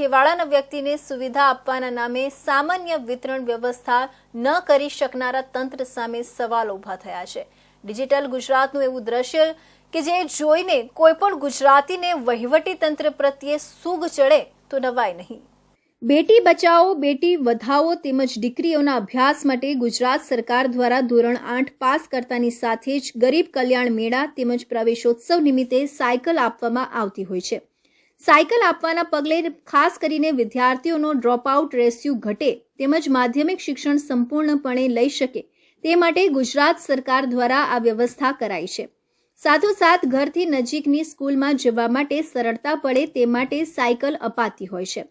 છેવાડાના વ્યક્તિને સુવિધા આપવાના નામે સામાન્ય વિતરણ વ્યવસ્થા ન કરી શકનારા તંત્ર સામે સવાલ ઊભા થયા છે. ડિજિટલ ગુજરાતનું એવું દ્રશ્ય કે જે જોઈને કોઈ પણ ગુજરાતીને વહીવટી તંત્ર પ્રત્યે સૂગ ચડે તો નવાય નહીં. બેટી બચાવો, બેટી વધાવો તેમજ દીકરીઓના અભ્યાસ માટે ગુજરાત સરકાર દ્વારા ધોરણ આઠ પાસ કરતાની સાથે જ ગરીબ કલ્યાણ મેળા તેમજ પ્રવેશોત્સવ નિમિત્તે સાયકલ આપવામાં આવતી હોય છે. સાયકલ આપવાના પગલે ખાસ કરીને વિદ્યાર્થીઓનો ડ્રોપઆઉટ રેસ્યુ ઘટે તેમજ માધ્યમિક શિક્ષણ સંપૂર્ણપણે લઈ શકે તે માટે ગુજરાત સરકાર દ્વારા આ વ્યવસ્થા કરાઈ છે. સાથોસાથ ઘરથી નજીકની સ્કૂલમાં જવા માટે સરળતા પડે તે માટે સાયકલ અપાતી હોય છે.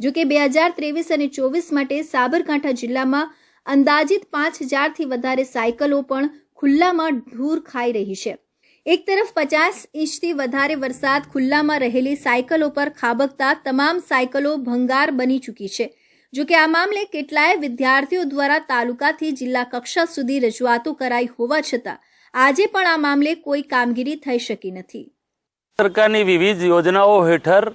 જો કે બે હજાર ત્રેવીસ અને ચોવીસ માટે સાબરકાંઠા જિલ્લામાં અંદાજિત પાંચ હજારથી વધારે સાયકલો પણ ખુલ્લામાં ધૂર ખાઈ રહી છે. એક તરફ પચાસ ઇંચથી વધારે વરસાદ ખુલ્લામાં રહેલી સાયકલો પર ખાબકતા તમામ સાયકલો ભંગાર બની ચૂકી છે. જો કે આ મામલે કેટલાય વિદ્યાર્થીઓ દ્વારા તાલુકાથી જિલ્લા કક્ષા સુધી રજૂઆતો કરાઈ હોવા છતાં આજે પણ આ મામલે કોઈ કામગીરી થઈ શકી નથી. સરકારની વિવિધ યોજનાઓ હેઠળ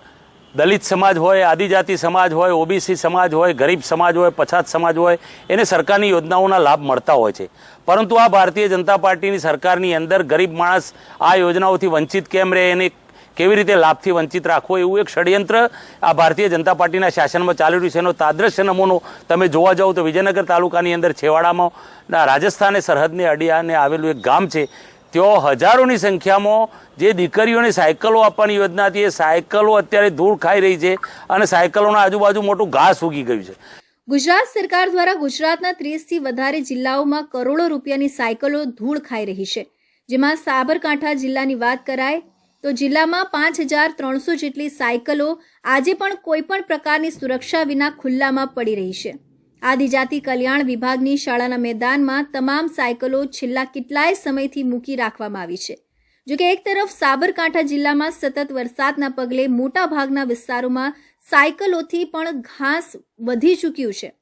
દલિત સમાજ હોય, આદિજાતિ સમાજ હોય, ઓબીસી સમાજ હોય, ગરીબ સમાજ હોય, પછાત સમાજ હોય, એને સરકારની યોજનાઓના લાભ મળતા હોય છે. પરંતુ આ ભારતીય જનતા પાર્ટીની સરકારની અંદર ગરીબ માણસ આ યોજનાઓથી વંચિત કેમ રહે, એને કેવી રીતે લાભથી વંચિત રાખવો, એવું એક ષડયંત્ર આ ભારતીય જનતા પાર્ટીના શાસનમાં ચાલી રહ્યું છે. એનો તાદ્રશ્ય નમૂનો તમે જોવા જાઓ તો વિજયનગર તાલુકાની અંદર છેવાડામાં રાજસ્થાને સરહદને અડિયાને આવેલું એક ગામ છે. ત્યાં હજારોની સંખ્યામાં જે દીકરીઓને સાયકલો આપવાની યોજના હતી, એ સાયકલો અત્યારે ધૂળ ખાઈ રહી છે અને સાયકલોના આજુબાજુ મોટું ઘાસ ઉગી ગયું છે. ગુજરાત સરકાર દ્વારા ગુજરાતના ત્રીસથી વધારે જિલ્લાઓમાં કરોડો રૂપિયાની સાયકલો ધૂળ ખાઈ રહી છે. જેમાં સાબરકાંઠા જિલ્લાની વાત કરાય તો જિલ્લામાં પાંચ હજાર ત્રણસો જેટલી સાયકલો આજે પણ કોઈ પણ પ્રકારની સુરક્ષા વિના ખુલ્લામાં પડી રહી છે. આદિજાતિ કલ્યાણ વિભાગની શાળાના મેદાનમાં તમામ સાયકલો છેલ્લા કેટલાય સમયથી મૂકી રાખવામાં આવી છે. જોકે એક તરફ સાબરકાંઠા જિલ્લામાં સતત વરસાદના પગલે મોટા ભાગના વિસ્તારોમાં સાયકલોથી પણ ઘાસ વધી ચૂક્યું છે.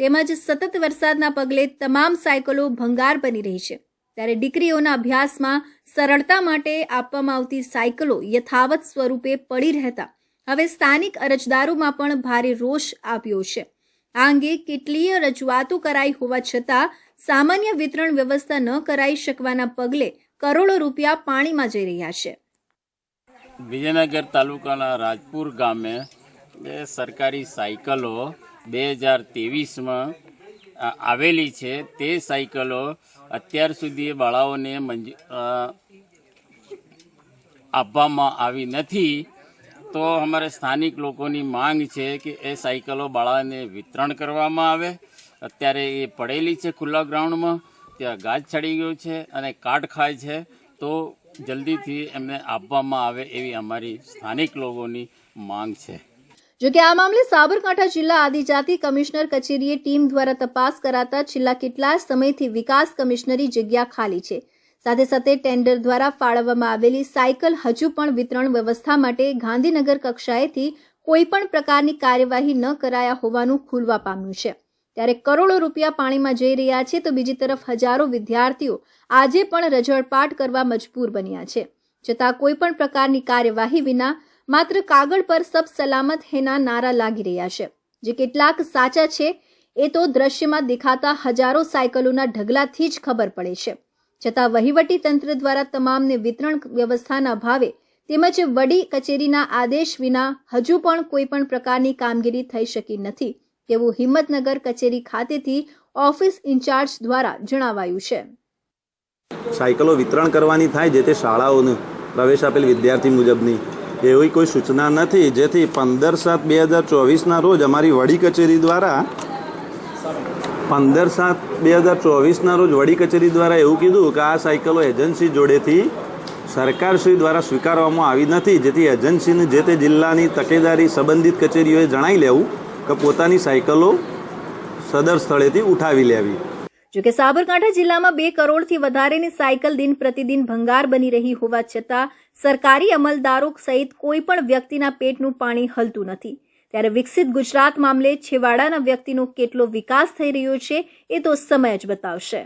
તેમજ સતત વરસાદના પગલે તમામ સાયકલો ભંગાર બની રહી છે. ત્યારે દીકરીઓના અભ્યાસમાં સરળતા માટે આપવામાં આવતી સાયકલો યથાવત સ્વરૂપે પડી રહેતા. હવે સ્થાનિક અરજદારોમાં પણ ભારે રોષ આવ્યો છે. આ અંગે કેટલીય રજૂઆતો કરાઈ હોવા છતાં સામાન્ય વિતરણ વ્યવસ્થા ન કરાઈ શકવાના પગલે કરોડો રૂપિયા પાણીમાં જઈ રહ્યા છે. વિજયનગર તાલુકાના રાજપુર ગામે બે સરકારી સાયકલો બે હજાર ત્રેવીસમાં આવેલી છે. તે સાયકલો અત્યાર સુધી બાળાઓને મંજૂ આપવામાં આવી નથી. તો અમારે સ્થાનિક લોકોની માંગ છે કે એ સાયકલો બાળાને વિતરણ કરવામાં આવે. અત્યારે એ પડેલી છે ખુલ્લા ગ્રાઉન્ડમાં. ત્યાં ગાજ ચડી ગયું છે અને કાટ ખાય છે. તો જલ્દીથી એમને આપવામાં આવે એવી અમારી સ્થાનિક લોકોની માંગ છે. જો કે આ મામલે સાબરકાંઠા જિલ્લા આદિજાતિ કમિશનર કચેરીએ ટીમ દ્વારા તપાસ કરાતા છેલ્લા કેટલાય સમયથી વિકાસ કમિશનરી જગ્યા ખાલી છે. સાથે સાથે ટેન્ડર દ્વારા ફાળવવામાં આવેલી સાયકલ હજુ પણ વિતરણ વ્યવસ્થા માટે ગાંધીનગર કક્ષાએથી કોઈપણ પ્રકારની કાર્યવાહી ન કરાયા હોવાનું ખુલવા પામ્યું છે. ત્યારે કરોડો રૂપિયા પાણીમાં જઈ રહ્યા છે તો બીજી તરફ હજારો વિદ્યાર્થીઓ આજે પણ રજળપાટ કરવા મજબૂર બન્યા છે. છતાં કોઈપણ પ્રકારની કાર્યવાહી વિના માત્ર કાગળ પર સબ સલામત હેના નારા લાગી રહ્યા છે. જે કેટલાક સાચા છે એ તો દ્રશ્યમાં દેખાતા હજારો સાયકલોના ઢગલાથી જ ખબર પડે છે. છતાં વહીવટી તંત્ર દ્વારા તમામને વિતરણ વ્યવસ્થાના અભાવે તેમજ વડી કચેરીના આદેશ વિના હજુ પણ કોઈપણ પ્રકારની કામગીરી થઈ શકી નથી તેવું હિંમતનગર કચેરી ખાતેથી ઓફિસ ઇન્ચાર્જ દ્વારા જણાવાયું છે. સાયકલો વિતરણ કરવાની થાય જે તે શાળાઓને પ્રવેશ આપેલ વિદ્યાર્થી મુજબની, એવી કોઈ સૂચના નથી જેથી પંદર સાત બે હજાર ચોવીસના રોજ અમારી વડી કચેરી દ્વારા પંદર સાત બે હજાર ચોવીસના રોજ વડી કચેરી દ્વારા એવું કીધું કે આ સાયકલો એજન્સી જોડેથી સરકારશ્રી દ્વારા સ્વીકારવામાં આવી નથી, જેથી એજન્સીને જે તે જિલ્લાની તકેદારી સંબંધિત કચેરીઓએ જણાવી લેવું કે પોતાની સાયકલો સદર સ્થળેથી ઉઠાવી લેવી. જોકે સાબરકાંઠા જિલ્લામાં બે કરોડથી વધારેની સાયકલ દિન પ્રતિદિન ભંગાર બની રહી હોવા છતાં સરકારી અમલદારો સહિત કોઈ પણ વ્યક્તિના પેટનું પાણી હલતું નથી. ત્યારે વિકસિત ગુજરાત મામલે છેવાડાના વ્યક્તિનો કેટલો વિકાસ થઈ રહ્યો છે એ તો સમય જ બતાવશે.